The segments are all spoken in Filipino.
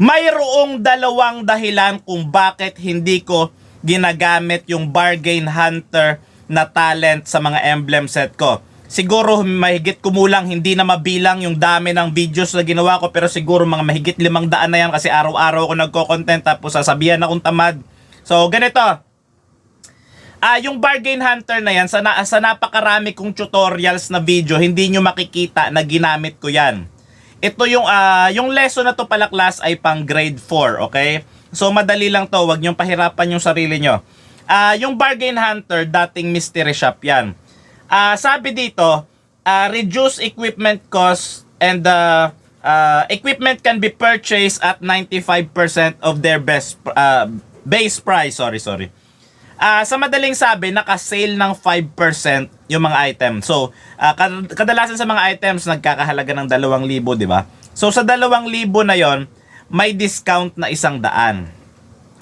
Mayroong dalawang dahilan kung bakit hindi ko ginagamit yung Bargain Hunter na talent sa mga emblem set ko. Siguro mahigit kumulang hindi na mabilang yung dami ng videos na ginawa ko pero siguro mga mahigit limang daan na yan kasi araw-araw ako nagko-content tapos sasabihan akong tamad. So ganito, Ah, yung bargain hunter na yan, sa, na, sa napakarami kong tutorials na video, hindi nyo makikita na ginamit ko yan. Ito yung, ah, yung lesson na to pala class ay pang grade 4, okay? So madali lang to, wag nyo pahirapan yung sarili nyo. Ah, yung bargain hunter, dating mystery shop yan. Ah, sabi dito, ah, reduce equipment cost and the uh, equipment can be purchased at 95% of their best uh, base price. Sorry, sorry. Ah, sa madaling sabi, naka-sale ng 5% yung mga item. So, kad- kadalasan sa mga items nagkakahalaga ng 2,000, di ba? So, sa 2,000 na yon may discount na isang daan.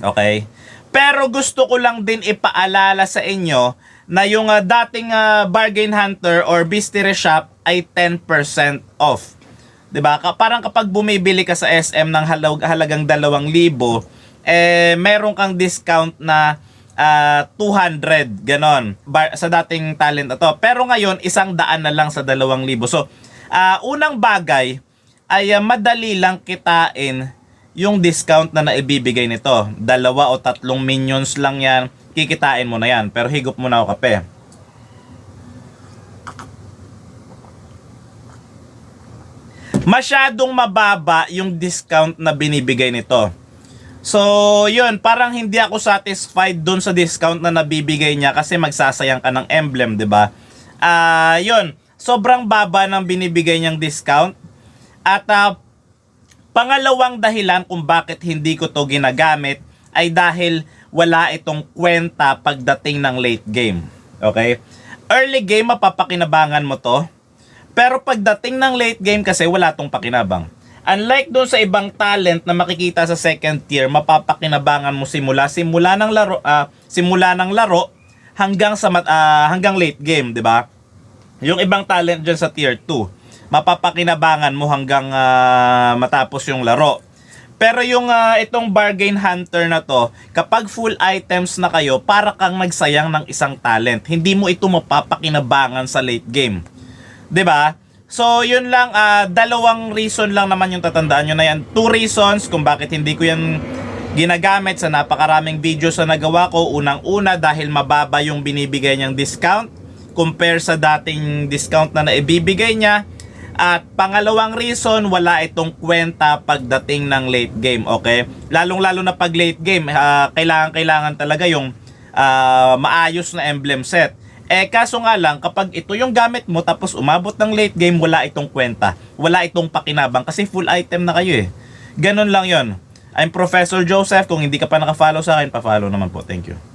Okay? Pero gusto ko lang din ipaalala sa inyo na yung ah, dating ah, bargain hunter or mystery shop ay 10% off. 'Di ba? Ka- Parang kapag bumibili ka sa SM ng halag- halagang 2,000, eh meron kang discount na ah, 200 ganon Bar- sa dating talent na to. Pero ngayon isang daan na lang sa 2,000. So, ah, unang bagay ay ah, madali lang kitain yung discount na naibibigay nito. Dalawa o tatlong minions lang yan, kikitain mo na yan. Pero higop muna ako kape. Masyadong mababa yung discount na binibigay nito. So, yun, parang hindi ako satisfied dun sa discount na nabibigay niya kasi magsasayang ka ng emblem, 'di ba? Ah, yun, sobrang baba ng binibigay niyang discount. At ah, Pangalawang dahilan kung bakit hindi ko to ginagamit ay dahil wala itong kwenta pagdating ng late game. Okay? Early game mapapakinabangan mo to. Pero pagdating ng late game kasi wala tong pakinabang. Unlike doon sa ibang talent na makikita sa second tier, mapapakinabangan mo simula simula ng laro ah, simula ng laro hanggang sa ah, hanggang late game, 'di ba? Yung ibang talent dyan sa tier 2, mapapakinabangan mo hanggang ah, matapos yung laro. Pero yung ah, itong bargain hunter na to, kapag full items na kayo, para kang nagsayang ng isang talent. Hindi mo ito mapapakinabangan sa late game. 'Di ba? So, yun lang, ah, dalawang reason lang naman yung tatandaan nyo na yan. Two reasons kung bakit hindi ko yan ginagamit sa napakaraming videos na nagawa ko. Unang-una dahil mababa yung binibigay niyang discount compare sa dating discount na naibibigay niya. At pangalawang reason, wala itong kwenta pagdating ng late game, okay? Lalong-lalo na pag late game, ah, kailangan-kailangan talaga yung ah, maayos na emblem set. Eh kaso nga lang, kapag ito yung gamit mo tapos umabot ng late game, wala itong kwenta. Wala itong pakinabang kasi full item na kayo eh. Ganon lang yon. I'm Professor Joseph. Kung hindi ka pa nakafollow sa akin, pa-follow naman po. Thank you.